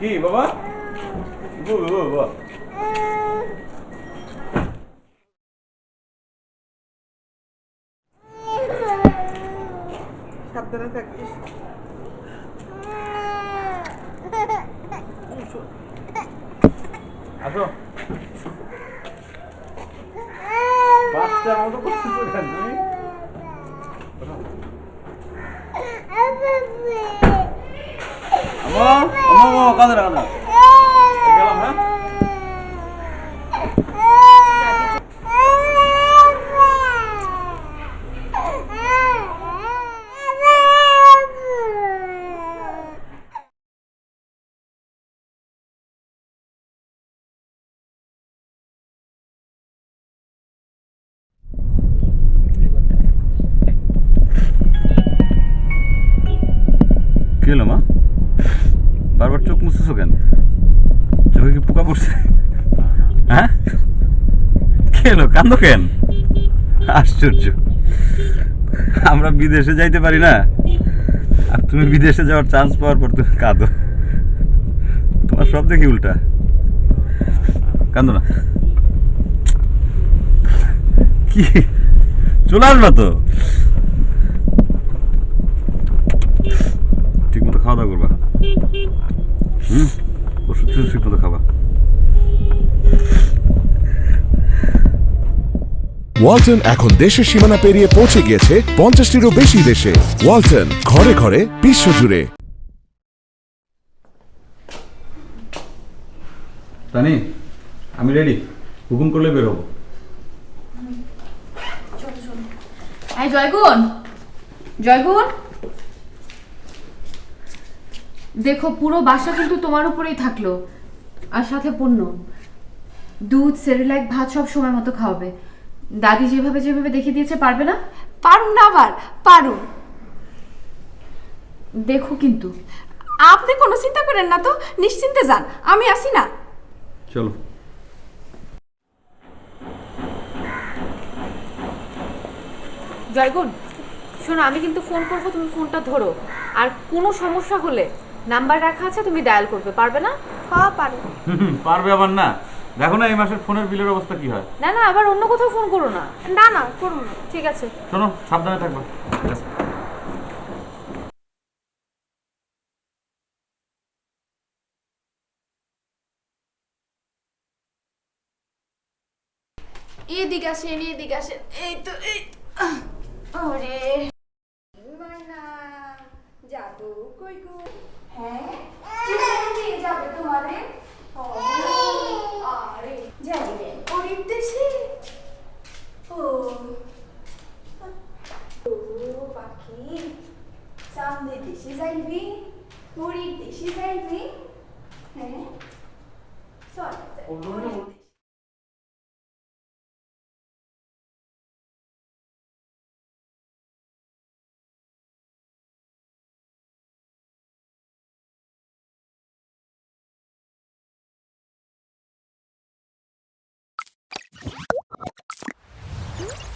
কি বাবা? বাবা সাবধানে থাকিস। আসো। বাচ্চার মতো করছিস আমা আমা আমা কাঁদে না কাঁদে না। গেলাম হ্যাঁ কি হলো মা বারবার চোখ মুছতেছো কেন? চোখে কি পোকা পড়ছে? হ্যাঁ? কি হলো কান্দো কেন? আশ্চর্য। আমরা বিদেশে যাইতে পারি না। আর তুমি বিদেশে যাওয়ার চান্স পাওয়ার পর তুমি কাঁদো। তোমার সব দেখি উল্টা? কান্দো না। কি? চলে আসবা তো। ঠিক মতো খাওয়া দাওয়া করবা। হুম? ওষুধ টষুধ ঠিক মতো খাবা। ওয়ালটন এখন দেশের সীমানা পেরিয়ে পৌঁছে গিয়েছে পঞ্চাশটিরও বেশি দেশে। ওয়ালটন ঘরে ঘরে বিশ্ব বিশ্বজুড়ে তানি আমি রেডি। হুকুম করলে বের হব জয়গুণ জয়গুণ। দেখো পুরো বাসা কিন্তু তোমার উপরেই থাকল। আর সাথে পণ্য। দুধ সেরেলাক ভাত সব সময় মতো খাওয়াবে। দাদি যেভাবে যেভাবে দেখিয়ে দিয়েছে পারবে না? পারুম না আবার পারুম। দেখো কিন্তু। আপনি কোনো চিন্তা করেন না তো নিশ্চিন্তে যান আমি আসি না। চলো। জয়গুণ শোনো আমি কিন্তু ফোন করব তুমি ফোনটা ধরো। আর কোনো সমস্যা হলে নাম্বার রাখা আছে তুমি ডায়াল করবে পারবে না? হ্যাঁ পারুম পারবে আবার না। দেখো না এই মাসের ফোনের বিলের অবস্থা কি হয়? না না আবার অন্য কোথাও ফোন করো না। না না করুন না ঠিক আছে। শোনো সাবধানে থাকবা। ঠিক আছে এদিকে আসেন এদিকে আসেন। এই তো এই ওরে মাইনা যাব কই গো? সামনে দেশে যাইবি মরির দেশে যাইবি হ্যাঁ চল